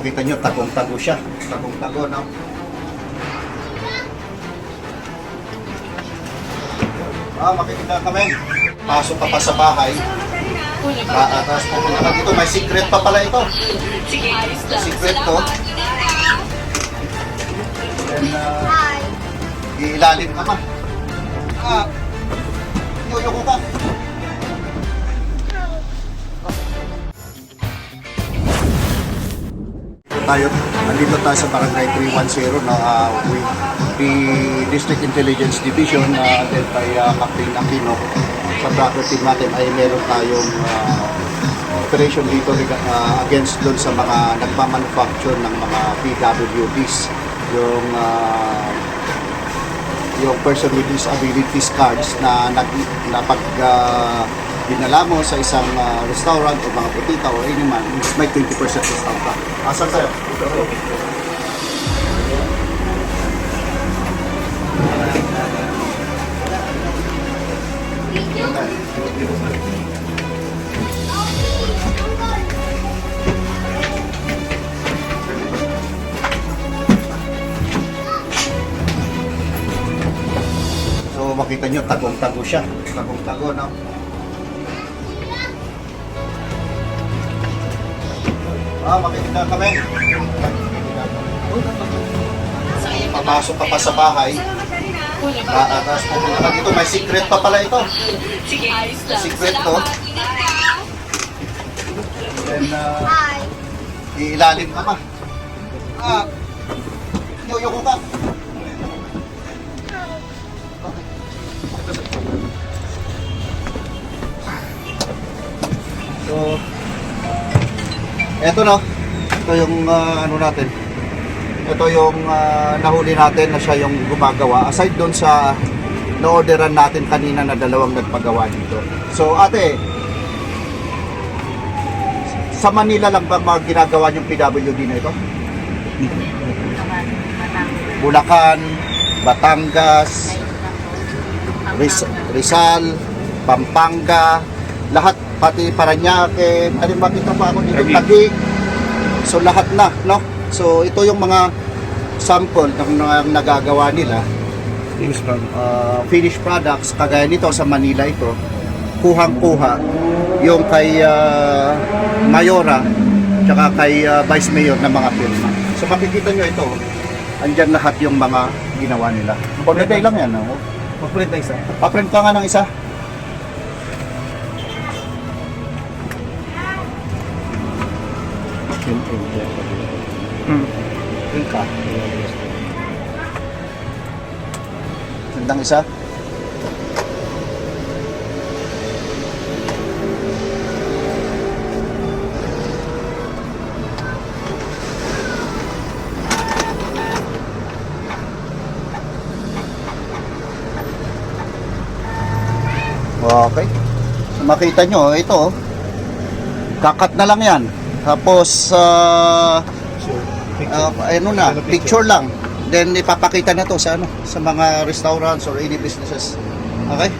makita nyo, tagong-tago siya. Tagong-tago, no? Ah, makikita kami. Pasok ka pa sa bahay. Ah, tapos pupunta ka dito. May secret pa pala ito. Secret to. Then, uh, ilalim ka pa. Ah, yuyuko ka. Tayo. Nandito tayo sa Barangay 310 na uh, with the District Intelligence Division na uh, led by uh, Captain Aquino. Sa tracker team natin ay meron tayong uh, operation dito uh, against doon sa mga nagmamanufacture ng mga PWDs. Yung uh, yung person with disabilities cards na nag na pag uh, dinala mo sa isang uh, restaurant o mga putika o any man, may 20% discount ka. Asan tayo? So makita nyo, tagong-tago siya. Tagong-tago, no? Ah, makikita kami. Papasok ka pa sa bahay. Ah, ah, tapos pupunta ka dito. May secret pa pala ito. Secret to. Then, uh, ilalim ka pa. Ah, yuyuko ka. So, eto no. Ito yung ah, ano natin. Ito yung ah, nahuli natin na siya yung gumagawa. Aside doon sa na-orderan natin kanina na dalawang nagpagawa dito. So, ate, sa Manila lang ba mga ginagawa yung PWD na ito? Bulacan, Batangas, Rizal, Pampanga, lahat pati Paranaque, ano ba dito pa ako dito, Taguig. So lahat na, no? So ito yung mga sample ng, ng nagagawa nila, English pa. uh, finished products, kagaya nito sa Manila ito, kuhang-kuha yung kay uh, Mayora tsaka kay uh, Vice Mayor ng mga firma. So makikita nyo ito, andyan lahat yung mga ginawa nila. Day lang yan, no? Magpulit na isa. Pa-print ka nga ng isa. Hmm. Print ka. Printang isa. Okay. So, makita nyo, ito, oh. kakat na lang yan. Tapos, ah, ah, ano na, picture lang. Then ipapakita na to sa ano, sa mga restaurants or any businesses. Okay?